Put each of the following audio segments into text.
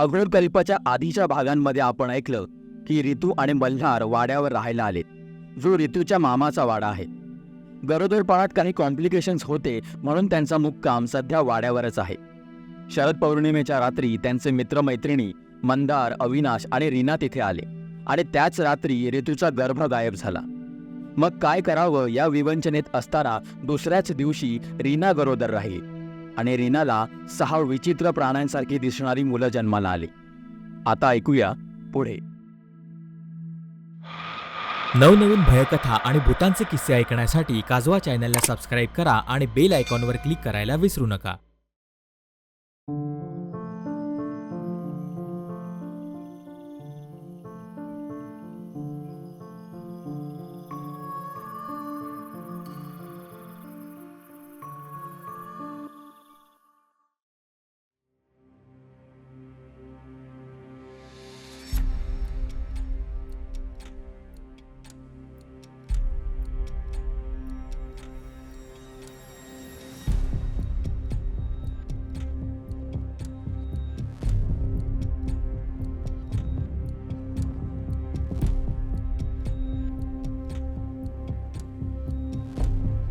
अग्निकल्पाच्या आधीच्या भागांमध्ये आपण ऐकलं की ऋतू आणि मल्हार वाड्यावर राहायला आले. जो ऋतूच्या मामाचा वाडा आहे. गरोदरपणात काही कॉम्प्लिकेशन्स होते म्हणून त्यांचा मुक्काम सध्या वाड्यावरच आहे. शरद पौर्णिमेच्या रात्री त्यांचे मित्रमैत्रिणी मंदार अविनाश आणि रीना तिथे आले आणि त्याच रात्री ऋतूचा गर्भ गायब झाला. मग काय करावं या विवंचनेत असताना दुसऱ्याच दिवशी रीना गरोदर राहील. आणि रीनाला सहा विचित्र प्राण्यांसारखी दिसणारी मुलं जन्माला आली. आता ऐकूया पुढे. नवनवीन भयकथा आणि भूतांचे किस्से ऐकण्यासाठी काजवा चॅनलला सबस्क्राईब करा आणि बेल आयकॉनवर क्लिक करायला विसरू नका.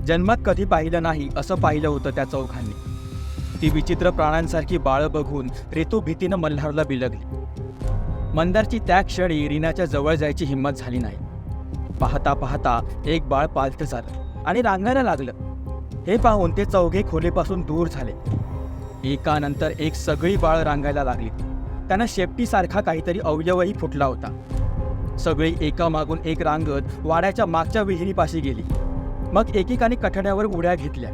जन्मात कधी पाहिलं नाही असं पाहिलं होतं त्या चौघांनी. ती विचित्र प्राण्यांसारखी बाळं बघून रेतू भीतीनं मल्हारला बिलगली. मंदारची त्या क्षणी रीनाच्या जवळ जायची हिंमत झाली नाही. पाहता पाहता एक बाळ पालथं झालं आणि रांगायला लागलं. हे पाहून ते चौघे खोलीपासून दूर झाले. एकानंतर एक सगळी बाळ रांगायला लागली. त्यांना शेपटीसारखा काहीतरी अवयवही फुटला होता. सगळी एकामागून एक रांगत वाड्याच्या मागच्या विहिरीपाशी गेली. मग एकेकाने कठड्यावर उड्या घेतल्या.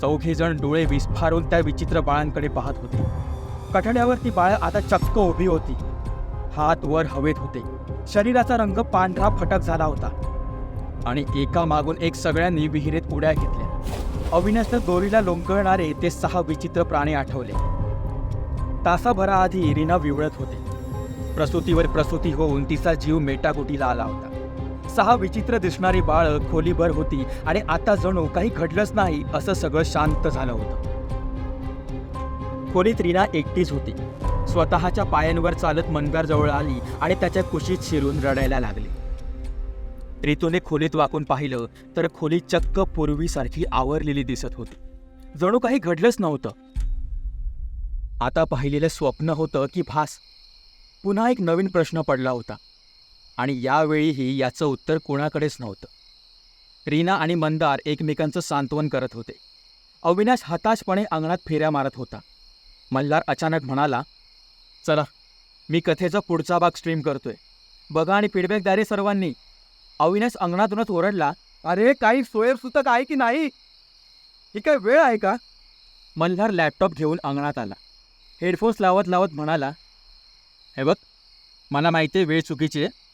चौघे जण डोळे विस्फारून त्या विचित्र बाळांकडे पाहत होते. कठड्यावर ती बाळ आता चक्क उभी होती. हात वर हवेत होते. शरीराचा रंग पांढरा फटक झाला होता. आणि एका मागून एक सगळ्यांनी विहिरीत उड्या घेतल्या. अविनाशनं दोरीला लोंगकळणारे ते सहा विचित्र प्राणी आठवले. तासाभराआधी रीना विवळत होते. प्रसूतीवर प्रसूती होऊन तिचा जीव मेटाकुटीला आला होता. सहा विचित्र दिसणारी बाळ खोलीभर होती आणि आता जणू काही घडलंच नाही असं सगळं शांत झालं होतं. खोलीत रीना एकटीच होती. स्वतःच्या पायांवर चालत मनगार जवळ आली आणि त्याच्या कुशीत शिरून रडायला लागली. रितूने खोलीत वाकून पाहिलं तर खोली चक्क पूर्वीसारखी आवरलेली दिसत होती. जणू काही घडलंच नव्हतं. आता पाहिलेलं स्वप्न होतं की भास. पुन्हा एक नवीन प्रश्न पडला होता. आणि यावेळीही याचं उत्तर कोणाकडेच नव्हतं. रीना आणि मंदार एकमेकांचं सांत्वन करत होते. अविनाश हताशपणे अंगणात फेऱ्या मारत होता. मल्हार अचानक म्हणाला चला मी कथेचा पुढचा भाग स्ट्रीम करतोय. बघा आणि फीडबॅक द्या रे सर्वांनी. अविनाश अंगणातूनच ओरडला अरे काही सोयरसूतक आहे की नाही? ही काय वेळ आहे का? मल्हार लॅपटॉप घेऊन अंगणात आला. हेडफोन्स लावत लावत म्हणाला हे बघ मला माहिती आहे वेळ चुकीची आहे.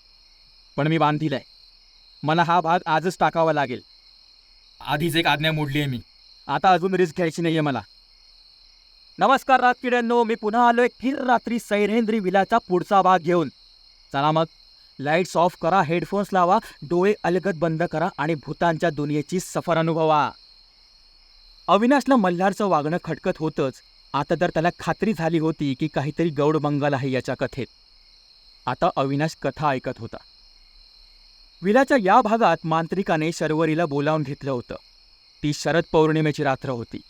पण मी बांधील आहे मला हा भाग आजच टाकावा लागेल. आधीच एक आज्ञा मोडली आहे मी. आता अजून रिस्क घ्यायची नाही आहे मला. नमस्कार रातकिड्यांनो मी पुन्हा आलोय फिर रात्री सैरेंद्री विलाचा पुढचा भाग घेऊन. चला मग लाईट्स ऑफ करा हेडफोन्स लावा डोळे अलगद बंद करा आणि भूतांच्या दुनियेची सफर अनुभवा. अविनाशला मल्हारचं वागणं खटकत होतंच. आता तर त्याला खात्री झाली होती की काहीतरी गौड मंगल आहे याच्या कथेत. आता अविनाश कथा ऐकत होता. विलाच्या या भागात मांत्रिकाने शर्वरीला बोलावून घेतलं होतं. ती शरद पौर्णिमेची रात्र होती.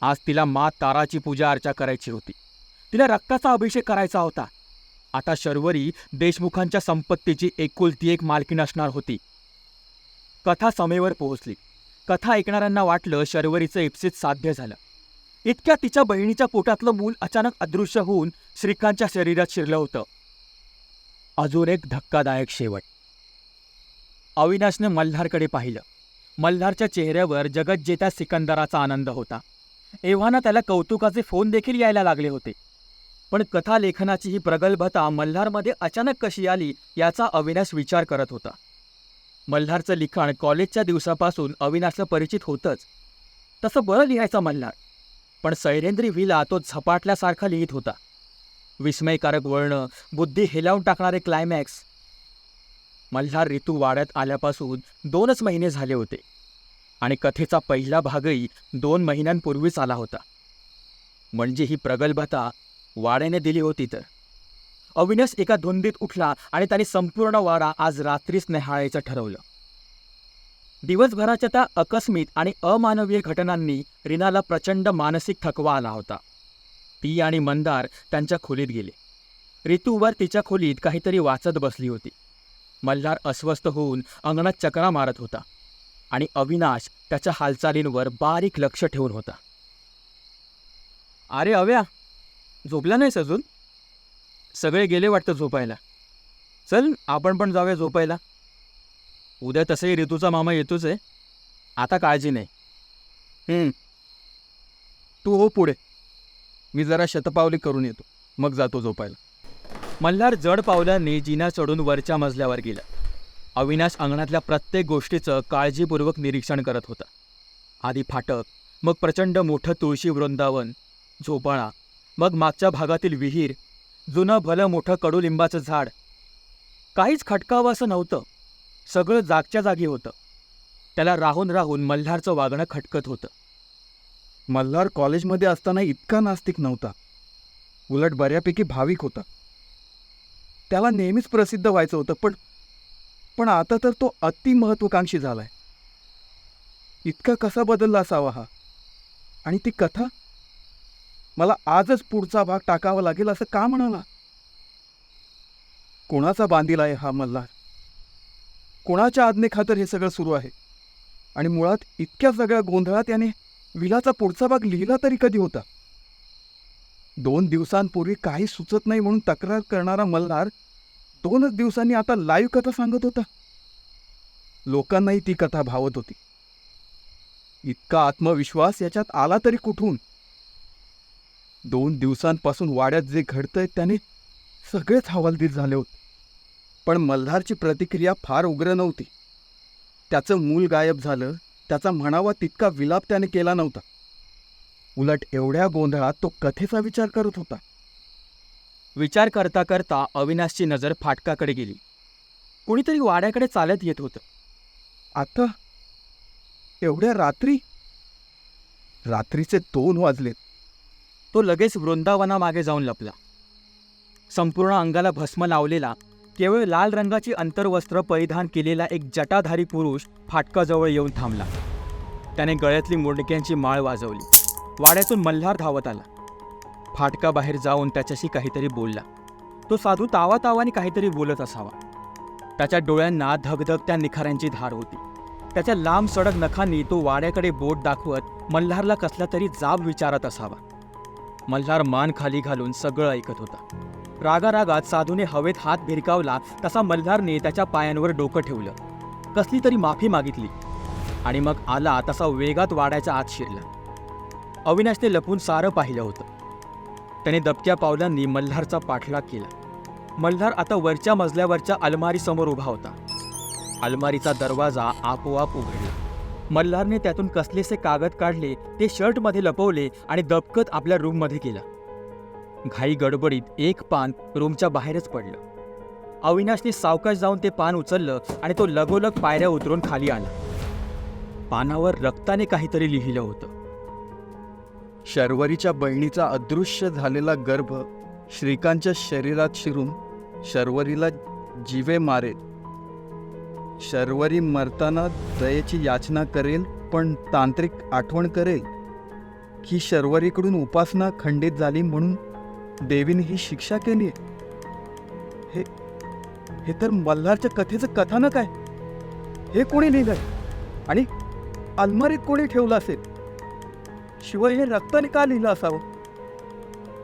आज तिला मा ताराची पूजा अर्चा करायची होती. तिला रक्ताचा अभिषेक करायचा होता. आता शर्वरी देशमुखांच्या संपत्तीची एकुलती एक मालकीण असणार होती. कथा समेवर पोहोचली. कथा ऐकणाऱ्यांना वाटलं शर्वरीचं इप्सित साध्य झालं. इतक्या तिच्या बहिणीच्या पोटातलं मूल अचानक अदृश्य होऊन श्रीकांतच्या शरीरात शिरलं होतं. अजून एक धक्कादायक शेवट. अविनाशने मल्हारकडे पाहिलं. मल्हारच्या चेहऱ्यावर जगज्जेत्या सिकंदराचा आनंद होता. एव्हाना त्याला कौतुकाचे फोन देखील यायला लागले होते. पण कथालेखनाची ही प्रगल्भता मल्हारमध्ये अचानक कशी आली याचा अविनाश विचार करत होता. मल्हारचं लिखाण कॉलेजच्या दिवसापासून अविनाशला परिचित होतंच. तसं बरं लिहायचा मल्हार पण सैरेंद्री व्हीला तो झपाटल्यासारखा लिहित होता. विस्मयकारक वळणं बुद्धी हेलावून टाकणारे क्लायमॅक्स मल्हार ऋतू वाड्यात आल्यापासून दोनच महिने झाले होते आणि कथेचा पहिला भागही दोन महिन्यांपूर्वीच आला होता. म्हणजे ही प्रगल्भता वाड्याने दिली होती तर. अविनाश एका धुंदीत उठला आणि त्याने संपूर्ण वाडा आज रात्रीच निहाळायचं ठरवलं. दिवसभराच्या त्या अकस्मित आणि अमानवीय घटनांनी रीनाला प्रचंड मानसिक थकवा आला होता. ती आणि मंदार त्यांच्या खोलीत गेले. ऋतूवर तिच्या खोलीत काहीतरी वाचत बसली होती. मल्हार अस्वस्थ होऊन अंगणात चकरा मारत होता आणि अविनाश त्याच्या हालचालींवर बारीक लक्ष ठेवून होता. अरे अव्या झोपला नाहीस अजून? सगळे गेले वाटतं झोपायला. चल आपण पण जाऊया झोपायला. उद्या तसंही ऋतूचा मामा येतोच आहे. आता काळजी नाही. तू हो पुढे. मी जरा शतपावली करून येतो. मग जातो झोपायला. मल्हार जड पावलांनी जिना चढून वरच्या मजल्यावर गेला. अविनाश अंगणातल्या प्रत्येक गोष्टीचं काळजीपूर्वक निरीक्षण करत होता. आधी फाटक मग प्रचंड मोठं तुळशी वृंदावन झोपाळा मग मागच्या भागातील विहीर जुनं भलं मोठं कडुलिंबाचं झाड. काहीच खटकावं असं नव्हतं. सगळं जागच्या जागी होतं. त्याला राहून राहून मल्हारचं वागणं खटकत होतं. मल्हार कॉलेजमध्ये असताना इतका नास्तिक नव्हता. उलट बऱ्यापैकी भाविक होता. त्याला नेहमीच प्रसिद्ध व्हायचं होतं पण पण आता तर तो अति महत्वाकांक्षी झालाय. इतका कसा बदलला असावा हा? आणि ती कथा? मला आजच पुढचा भाग टाकावा लागेल असं का म्हणाला? कोणाचा बांधील आहे हा मल्हार? कोणाच्या आज्ञेखातर हे सगळं सुरू आहे? आणि मुळात इतक्या सगळ्या गोंधळात याने विलाचा पुढचा भाग लिहिला तरी कधी होता? दोन दिवसांपूर्वी काही सुचत नाही म्हणून तक्रार करणारा मल्हार दोनच दिवसांनी आता लाईव्ह कथा सांगत होता. लोकांनाही ती कथा भावत होती. इतका आत्मविश्वास याच्यात आला तरी कुठून? दोन दिवसांपासून वाड्यात जे घडतंय त्याने सगळेच हवालदिल झाले होते. पण मल्हारची प्रतिक्रिया फार उग्र नव्हती. त्याचं मूल गायब झालं त्याचा म्हणावा तितका विलाप त्याने केला नव्हता. उलट एवढ्या गोंधळात तो कथेचा विचार करत होता. विचार करता करता अविनाशची नजर फाटकाकडे गेली. कुणीतरी वाड्याकडे चालत येत होतं. आता? एवढ्या रात्री? रात्रीचे दोन वाजलेत. तो लगेच वृंदावनामागे जाऊन लपला. संपूर्ण अंगाला भस्म लावलेला केवळ लाल रंगाची अंतर्वस्त्र परिधान केलेला एक जटाधारी पुरुष फाटकाजवळ येऊन थांबला. त्याने गळ्यातली मुंडक्यांची माळ वाजवली. वाड्यातून मल्हार धावत आला. फाटकाबाहेर जाऊन त्याच्याशी काहीतरी बोलला. तो साधू तावातावाने काहीतरी बोलत असावा. त्याच्या डोळ्यांना धगधग त्या निखाऱ्यांची धार होती. त्याच्या लांब सडक नखांनी तो वाड्याकडे बोट दाखवत मल्हारला कसला तरी जाब विचारत असावा. मल्हार मान खाली घालून सगळं ऐकत होता. रागारागात साधूने हवेत हात भिरकावला तसा मल्हारने त्याच्या पायांवर डोकं ठेवलं. कसली तरी माफी मागितली. आणि मग आला तसा वेगात वाड्याच्या आत शिरला. अविनाशने लपून सारं पाहिलं होतं. त्याने दबक्या पावलांनी मल्हारचा पाठलाग केला. मल्हार आता वरच्या मजल्यावरच्या अलमारीसमोर उभा होता. अलमारीचा दरवाजा आपोआप उघडला. मल्हारने त्यातून कसलेसे कागद काढले ते शर्टमध्ये लपवले आणि दबकत आपल्या रूममध्ये गेला. घाई गडबडीत एक पान रूमच्या बाहेरच पडलं. अविनाशने सावकाश जाऊन ते पान उचललं आणि तो लगोलग पायऱ्या उतरून खाली आला. पानावर रक्ताने काहीतरी लिहिलं होतं. शर्वरीच्या बहिणीचा अदृश्य झालेला गर्भ श्रीकांतच्या शरीरात शिरून शर्वरीला जीवे मारेल. शर्वरी मरताना दयेची याचना करेल पण तांत्रिक आठवण करेल की शर्वरीकडून उपासना खंडित झाली म्हणून देवीने ही शिक्षा केली हे हे तर मल्हारच्या कथेचं कथानक आहे. हे कोणी लिहिलंय? आणि अलमारीत कोणी ठेवलं असेल? शिवाय हे रक्ताने का लिहिलं असावं?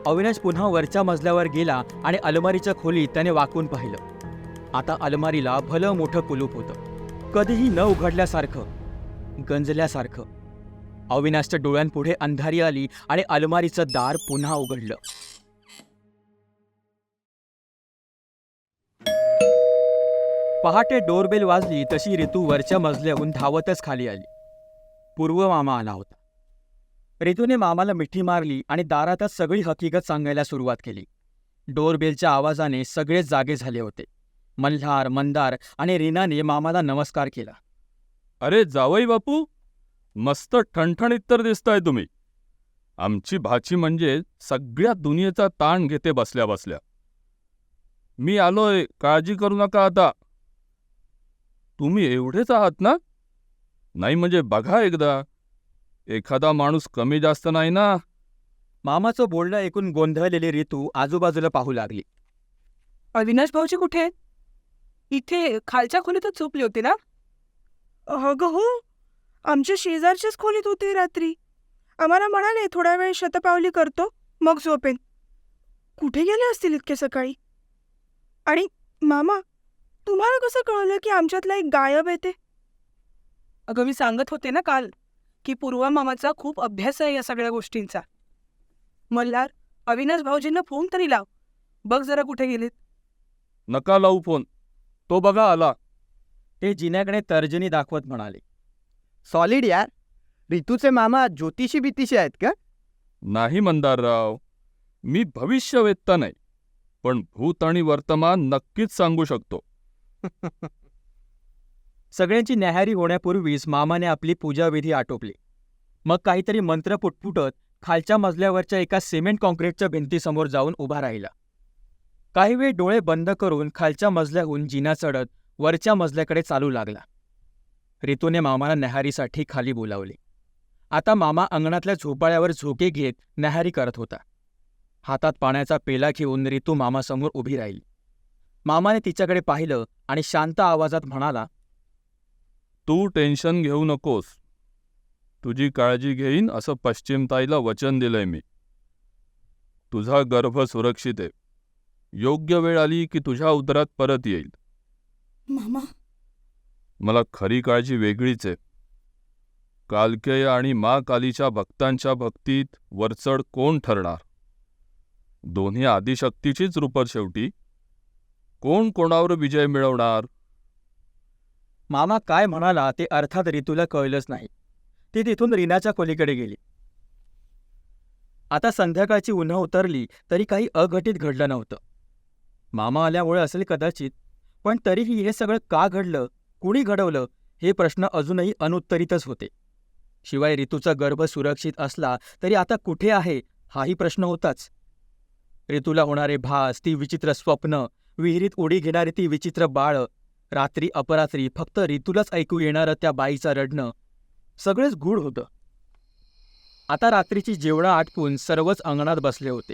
अविनाश पुन्हा वरच्या मजल्यावर गेला आणि अलमारीच्या खोलीत त्याने वाकून पाहिलं. आता अलमारीला भलं मोठं कुलूप होतं. कधीही न उघडल्यासारखं गंजल्यासारखं. अविनाशच्या डोळ्यांपुढे अंधारी आली आणि अलमारीचं दार पुन्हा उघडलं. पहाटे डोरबेल वाजली तशी ऋतू वरच्या मजल्याहून धावतच खाली आली. पूर्व मामा आला होता. रितूने मामाला मिठी मारली आणि दारातच सगळी हकीकत सांगायला सुरुवात केली. डोरबेलच्या आवाजाने सगळे जागे झाले होते. मल्हार मंदार आणि रीनाने मामाला नमस्कार केला. अरे जावई बापू मस्त ठणठणीत तर दिसताय तुम्ही. आमची भाची म्हणजे सगळ्या दुनियेचा ताण घेते बसल्या बसल्या. मी आलोय काळजी करू नका आता. तुम्ही एवढेच आहात ना? नाही म्हणजे बघा एकदा. एखादा माणूस कमी जास्त नाही ना? मामाचं बोलणं ऐकून गोंधळलेली ऋतू आजूबाजूला पाहू लागली. अविनाश भाऊजी कुठे आहेत? इथे खालच्या खोलीतच झोपले होते ना? अगं हो. आमच्या शेजारच्याच खोलीत होते रात्री. आम्हाला म्हणाले थोडा वेळ शतपावली करतो मग झोपेन. कुठे गेले असतील इतके सकाळी? आणि मामा तुम्हाला कसं कळलं की आमच्यातला एक गायब येते अगं मी सांगत होते ना काल. की पूर्वा मामाचा खूप अभ्यास आहे या सगळ्या गोष्टींचा. मल्हार अविनाश भाऊजींना फोन तरी लाव. बघ जरा कुठे गेलेत. नका लावू फोन. तो बघा आला. ते जिन्याकडे तर्जनी दाखवत म्हणाले. सॉलिड यार. रितूचे मामा ज्योतिषी बितिषी आहेत का? नाही मंदारराव. मी भविष्यवेत्ता नाही. पण भूत आणि वर्तमान नक्कीच सांगू शकतो. सगळ्यांची न्याहारी होण्यापूर्वीच मामाने आपली पूजाविधी आटोपली. मग काहीतरी मंत्र पुटपुटत खालच्या मजल्यावरच्या एका सिमेंट कॉन्क्रीटच्या भिंतीसमोर जाऊन उभा राहिला. काही वेळ डोळे बंद करून खालच्या मजल्याहून जिना चढत वरच्या मजल्याकडे चालू लागला. रितूने मामाला न्याहारीसाठी खाली बोलावले. आता मामा अंगणातल्या झोपाळ्यावर झोके घेत न्याहारी करत होता. हातात पाण्याचा पेला घेऊन रितू मामासमोर उभी राहिली. मामाने तिच्याकडे पाहिलं आणि शांत आवाजात म्हणाला तू टेन्शन घेऊ नकोस. तुझी काळजी घेईन असं पश्चिमताईला वचन दिलंय मी. तुझा गर्भ सुरक्षित आहे. योग्य वेळ आली की तुझ्या उदरात परत येईल. मामा. मला खरी काळजी वेगळीच आहे. कालकेय आणि मा कालीच्या भक्तांच्या भक्तीत वरचढ कोण ठरणार? दोन्ही आदिशक्तीचीच रूपं शेवटी. कोण कोणावर विजय मिळवणार? मामा काय म्हणाला ते अर्थात ऋतूला कळलंच नाही. ती तिथून रीनाच्या खोलीकडे गेली. आता संध्याकाळची उन्हा उतरली तरी काही अघटित घडलं नव्हतं. मामा आल्यामुळे असेल कदाचित पण तरीही हे सगळं का घडलं कुणी घडवलं हे प्रश्न अजूनही अनुत्तरितच होते. शिवाय ऋतूचा गर्भ सुरक्षित असला तरी आता कुठे आहे हाही प्रश्न होताच. ऋतूला होणारे भास ती विचित्र स्वप्न विहिरीत उडी घेणारी ती विचित्र बाळ रात्री अपरात्री फक्त ऋतूलाच ऐकू येणारं त्या बाईचं रडणं सगळेच गूढ होतं. आता रात्रीची जेवणं आटपून सर्वच अंगणात बसले होते.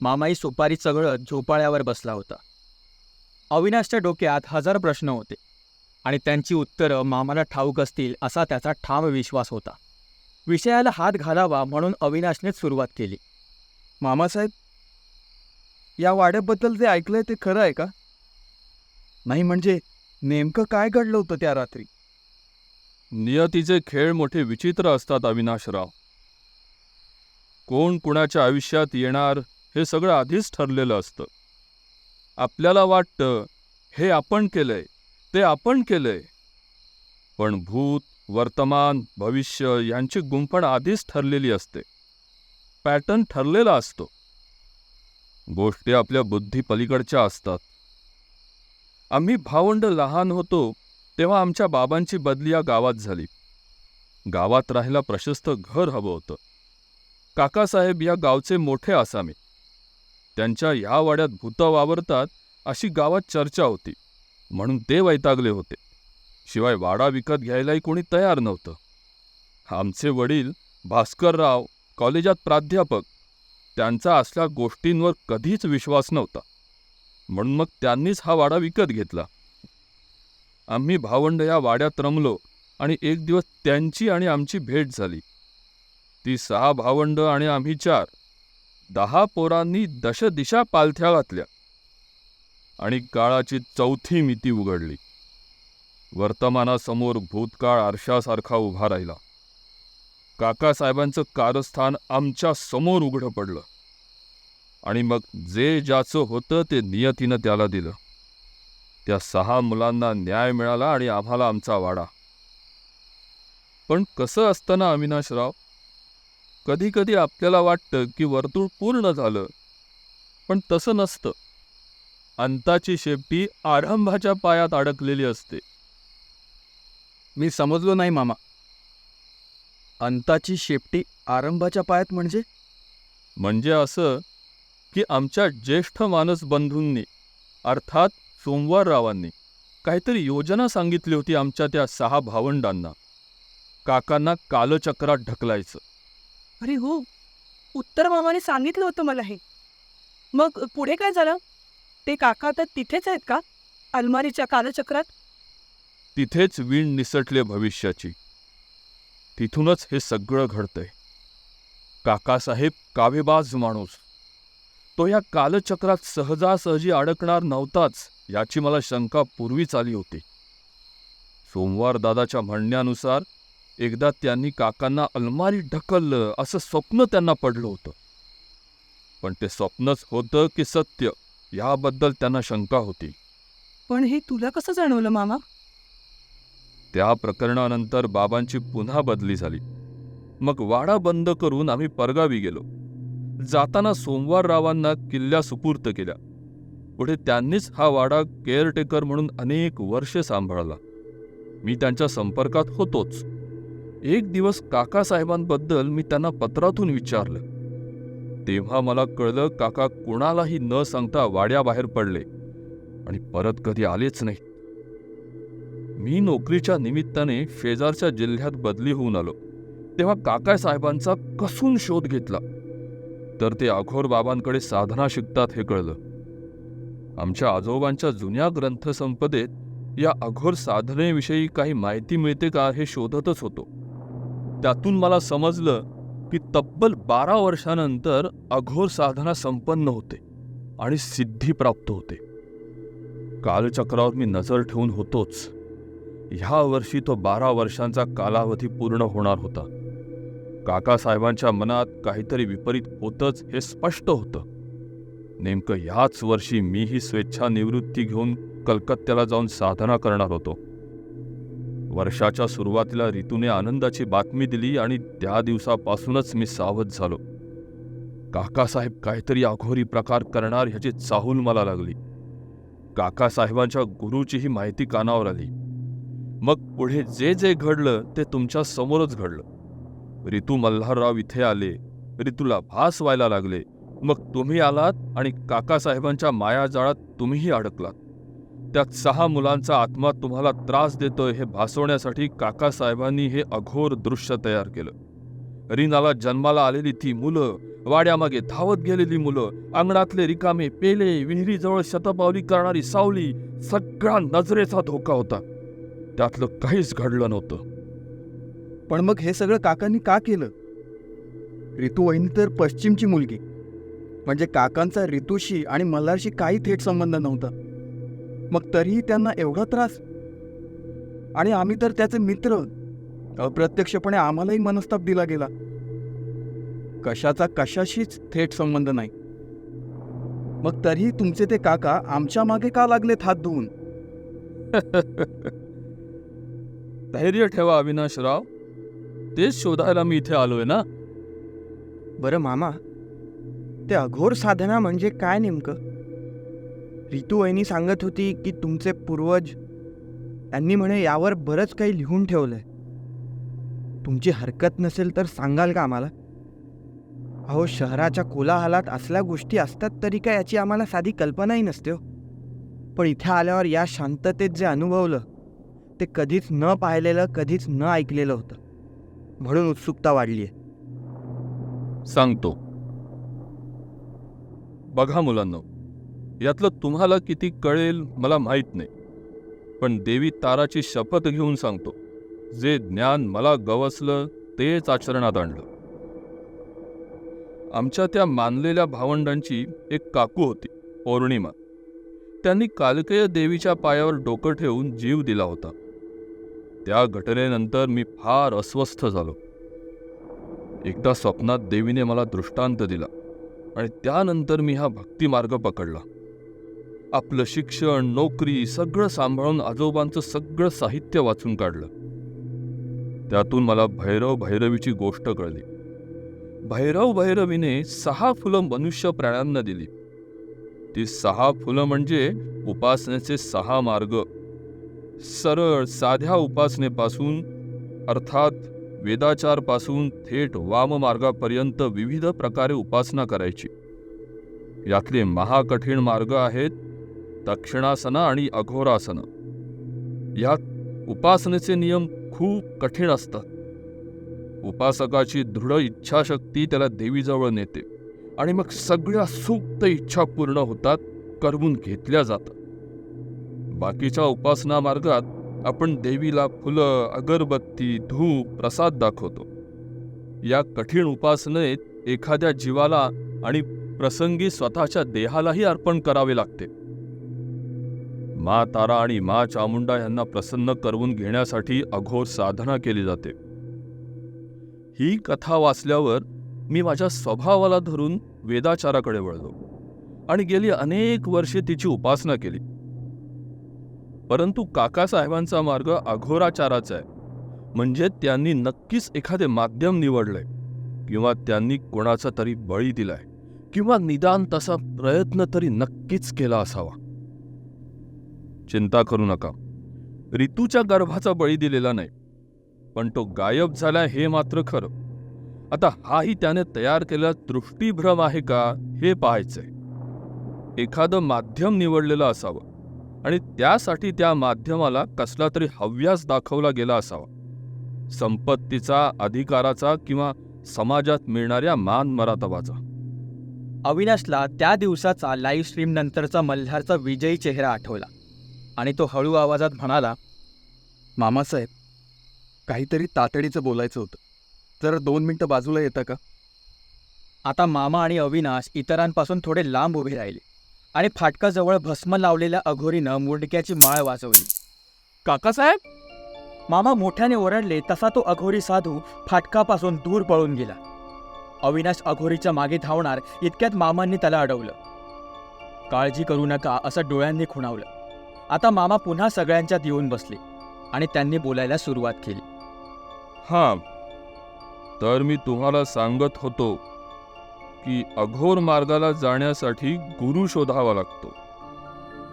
मामाई सुपारी चघळत झोपाळ्यावर बसला होता. अविनाशच्या डोक्यात हजार प्रश्न होते आणि त्यांची उत्तरं मामाला ठाऊक असतील असा त्याचा ठाम विश्वास होता. विषयाला हात घालावा म्हणून अविनाशनेच सुरुवात केली. मामासाहेब या वाड्याबद्दल जे ऐकलंय ते खरं आहे का? नाही म्हणजे नेमकं काय घडलं होतं त्या रात्री? नियतीचे खेळ मोठे विचित्र असतात अविनाशराव. कोण कुणाच्या आयुष्यात येणार हे सगळं आधीच ठरलेलं असतं. आपल्याला वाटतं हे आपण केलंय ते आपण केलंय. पण भूत वर्तमान भविष्य यांची गुंफण आधीच ठरलेली असते. पॅटर्न ठरलेला असतो. गोष्टी आपल्या बुद्धी पलीकडच्या असतात. आम्ही भावंड लहान होतो तेव्हा आमच्या बाबांची बदली या गावात झाली. गावात राहायला प्रशस्त घर हवं होतं. काकासाहेब या गावचे मोठे आसामी. त्यांच्या ह्या वाड्यात भूतं वावरतात अशी गावात चर्चा होती म्हणून ते वैतागले होते. शिवाय वाडा विकत घ्यायलाही कोणी तयार नव्हतं. आमचे वडील भास्करराव कॉलेजात प्राध्यापक त्यांचा असल्या गोष्टींवर कधीच विश्वास नव्हता. म्हणून मग त्यांनीच हा वाडा विकत घेतला. आम्ही भावंड या वाड्यात रमलो आणि एक दिवस त्यांची आणि आमची भेट झाली. ती सहा भावंड आणि आम्ही चार. दहा पोरांनी दशदिशा पालथ्या घातल्या. आणि काळाची चौथी मिती उघडली. वर्तमानासमोर भूतकाळ आरशासारखा उभा राहिला. काकासाहेबांचं कारस्थान आमच्यासमोर उघडं पडलं. आणि मग जे ज्याचं होतं ते नियतीनं त्याला दिलं. त्या सहा मुलांना न्याय मिळाला आणि आम्हाला आमचा वाडा. पण कसं असतं ना अविनाशराव? कधी कधी आपल्याला वाटतं की वर्तुळ पूर्ण झालं पण तसं नसतं. अंताची शेपटी आरंभाच्या पायात अडकलेली असते. मी समजलो नाही मामा. अंताची शेपटी आरंभाच्या पायात म्हणजे? म्हणजे असं की आमच्या ज्येष्ठ मानस बंधूंनी अर्थात सोमवाररावांनी काहीतरी योजना सांगितली होती आमच्या त्या सहा भावंडांना. काकांना कालचक्रात ढकलायचं. अरे हो उत्तर मामाने सांगितलं होतं मला हे. मग पुढे काय झालं? ते काका आता तिथेच आहेत का अलमारीच्या कालचक्रात? तिथेच वीण निसटले भविष्याची. तिथूनच हे सगळं घडतंय. काकासाहेब कावेबाज माणूस. तो या कालचक्रात सहजासहजी अडकणार नव्हताच याची मला शंका पूर्वीच आली होती. सोमवार दादाच्या म्हणण्यानुसार एकदा त्यांनी काकांना अलमारीत ढकललं असं स्वप्न त्यांना पडलं होतं. पण ते स्वप्नच होतं की सत्य याबद्दल त्यांना शंका होती. पण हे तुला कसं जाणवलं मामा? त्या प्रकरणानंतर बाबांची पुन्हा बदली झाली. मग वाडा बंद करून आम्ही परगावी गेलो. जाताना सोमवाररावांना किल्ल्या सुपूर्त केल्या. पुढे त्यांनीच हा वाडा केअरटेकर म्हणून अनेक वर्षे सांभाळला. मी त्यांच्या संपर्कात होतोच. एक दिवस काकासाहेबांबद्दल मी त्यांना पत्रातून विचारलं. तेव्हा मला कळलं काका कुणालाही न सांगता वाड्याबाहेर पडले आणि परत कधी आलेच नाही मी नोकरीच्या निमित्ताने शेजारच्या जिल्ह्यात बदली होऊन आलो. तेव्हा काकासाहेबांचा कसून शोध घेतला. तर ते अघोर बाबांकडे साधना शिकतात हे कळलं. आमच्या आजोबांच्या जुन्या ग्रंथसंपदेत या अघोर साधनेविषयी काही माहिती मिळते का हे शोधतच होतो. त्यातून मला समजलं की तब्बल बारा वर्षानंतर अघोर साधना संपन्न होते आणि सिद्धी प्राप्त होते. कालचक्रावर मी नजर ठेवून होतोच. ह्या वर्षी तो बारा वर्षांचा कालावधी पूर्ण होणार होता. काकासाहेबांच्या मनात काहीतरी विपरीत होतंच हे स्पष्ट होतं. नेमकं ह्याच वर्षी मीही स्वेच्छा निवृत्ती घेऊन कलकत्त्याला जाऊन साधना करणार होतो. वर्षाच्या सुरुवातीला ऋतूने आनंदाची बातमी दिली आणि त्या दिवसापासूनच मी सावध झालो. काकासाहेब काहीतरी अघोरी प्रकार करणार ह्याची चाहूल मला लागली. काकासाहेबांच्या गुरुचीही माहिती कानावर आली. मग पुढे जे जे घडलं ते तुमच्या समोरच घडलं. रितू मल्हारराव इथे आले. रितूला भास व्हायला लागले. मग तुम्ही आलात आणि काकासाहेबांच्या मायाजाळात तुम्हीही अडकलात. त्यात सहा मुलांचा आत्मा तुम्हाला त्रास देतोय हे भासवण्यासाठी काकासाहेबांनी हे अघोर दृश्य तयार केलं. रीनाला जन्माला आलेली ती मुलं वाड्यामागे धावत गेलेली मुलं अंगणातले रिकामे पेले विहिरीजवळ शतपावली करणारी सावली सगळा नजरेचा धोका होता. त्यातलं काहीच घडलं नव्हतं. पण मग हे सगळं काकांनी का केलं? ऋतू वहिनी तर पश्चिमची मुलगी. म्हणजे काकांचा ऋतूशी आणि मल्हारशी काही थेट संबंध नव्हता. मग तरीही त्यांना एवढा त्रास? आणि आम्ही तर त्याचे मित्र. अप्रत्यक्षपणे आम्हालाही मनस्ताप दिला गेला. कशाचा कशाशीच थेट संबंध नाही. मग तरीही तुमचे ते काका आमच्या मागे का लागलेत हात धुवून? धैर्य ठेवा अविनाशराव. तेच शोधायला मी इथे आलोय ना? बरं मामा ते अघोर साधना म्हणजे काय नेमकं? रितू वहिनी सांगत होती की तुमचे पूर्वज त्यांनी म्हणे यावर बरंच काही लिहून ठेवलंय. तुमची हरकत नसेल तर सांगाल का आम्हाला? अहो शहराच्या कोलाहलात असल्या गोष्टी असतात तरी काय याची आम्हाला साधी कल्पनाही नसते हो. पण इथे आल्यावर या शांततेत जे अनुभवलं ते कधीच न पाहिलेलं कधीच न ऐकलेलं होतं. म्हणून उत्सुकता वाढली आहे सांगतो. बघा मुलांनो यातलं तुम्हाला किती कळेल मला माहीत नाही पण देवी ताराची शपथ घेऊन सांगतो जे ज्ञान मला गवसलं तेच आचरणात आणलं. आमच्या त्या मानलेल्या भावंडांची एक काकू होती पौर्णिमा. त्यांनी कालकेय देवीच्या पायावर डोकं ठेवून जीव दिला होता. त्या घटनेनंतर मी फार अस्वस्थ झालो. एकदा स्वप्नात देवीने मला दृष्टांत दिला आणि त्यानंतर मी हा भक्तिमार्ग पकडला. आपलं शिक्षण नोकरी सगळं सांभाळून आजोबांचं सगळं साहित्य वाचून काढलं. त्यातून मला भैरव भैरवीची गोष्ट कळली. भैरव भैरवीने सहा फुलं मनुष्य प्राण्यांना दिली. ती सहा फुलं म्हणजे उपासनेचे सहा मार्ग. सरळ साध्या उपासनेपासून अर्थात वेदाचारपासून थेट वाममार्गापर्यंत विविध प्रकारे उपासना करायची. यातले महाकठीण मार्ग आहेत दक्षिणासनं आणि अघोरासनं. यात उपासनेचे नियम खूप कठीण असतात. उपासकाची दृढ इच्छाशक्ती त्याला देवीजवळ नेते आणि मग सगळ्या सुप्त इच्छा पूर्ण होतात करवून घेतल्या जातात. बाकीच्या उपासना मार्गात आपण देवीला फुलं अगरबत्ती धूप प्रसाद दाखवतो. या कठीण उपासनेत एखाद्या जीवाला आणि प्रसंगी स्वतःच्या देहालाही अर्पण करावे लागते. मा तारा आणि मा चामुंडा यांना प्रसन्न करवून घेण्यासाठी अघोर साधना केली जाते. ही कथा वाचल्यावर मी माझ्या स्वभावाला धरून वेदाचाराकडे वळलो आणि गेली अनेक वर्षे तिची उपासना केली. परंतु काकासाहेबांचा मार्ग अघोराचाराचा आहे. म्हणजे त्यांनी नक्कीच एखादे माध्यम निवडलंय किंवा त्यांनी कोणाचा तरी बळी दिलाय किंवा निदान तसा प्रयत्न तरी नक्कीच केला असावा. चिंता करू नका. ऋतूच्या गर्भाचा बळी दिलेला नाही पण तो गायब झाला हे मात्र खरं. आता हाही त्याने तयार केलेला दृष्टीभ्रम आहे का हे पाहायचंय. एखादं माध्यम निवडलेलं असावं. आणि त्यासाठी त्या माध्यमाला कसला तरी हव्यास दाखवला गेला असावा. संपत्तीचा अधिकाराचा किंवा समाजात मिळणाऱ्या मान मरातबाचा अविनाशला त्या दिवसाचा लाईव्ह स्ट्रीम नंतरचा मल्हारचा विजयी चेहरा आठवला आणि तो हळू आवाजात म्हणाला मामासाहेब काहीतरी तातडीचं बोलायचं होतं. जरा दोन मिनटं बाजूला येता का? आता मामा आणि अविनाश इतरांपासून थोडे लांब उभे राहिले. आणि फाटकाजवळ भस्म लावलेल्या अघोरीनं मुंडक्याची माळ वाजवली. काकासाहेब? मामा मोठ्याने ओरडले तसा तो अघोरी साधू फाटकापासून दूर पळून गेला. अविनाश अघोरीच्या मागे धावणार इतक्यात मामांनी त्याला अडवलं. काळजी करू नका असं डोळ्यांनी खुणावलं. आता मामा पुन्हा सगळ्यांच्यात येऊन बसले आणि त्यांनी बोलायला सुरुवात केली. हां तर मी तुम्हाला सांगत होतो की अघोर मार्गाला जाण्यासाठी गुरु शोधावा लागतो.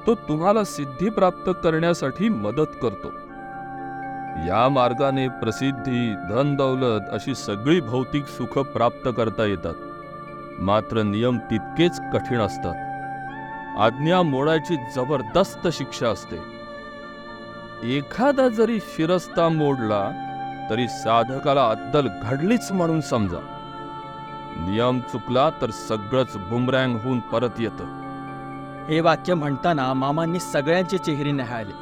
तो तुम्हाला सिद्धी प्राप्त करण्यासाठी मदत करतो. या मार्गाने प्रसिद्धी धन दौलत अशी सगळी भौतिक सुख प्राप्त करता येतात. मात्र नियम तितकेच कठीण असतात. आज्ञा मोडायची जबरदस्त शिक्षा असते. एखादा जरी शिरस्ता मोडला तरी साधकाला अद्दल घडलीच म्हणून समजा. नियम चुकला तर सगळंच बुमरँग होऊन परत येतं. हे वाक्य म्हणताना मामांनी सगळ्यांचे चेहरे न्याहाळले.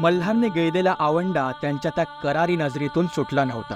मल्हारने गेलेला आवंडा त्यांच्या त्या करारी नजरेतून सुटला नव्हता.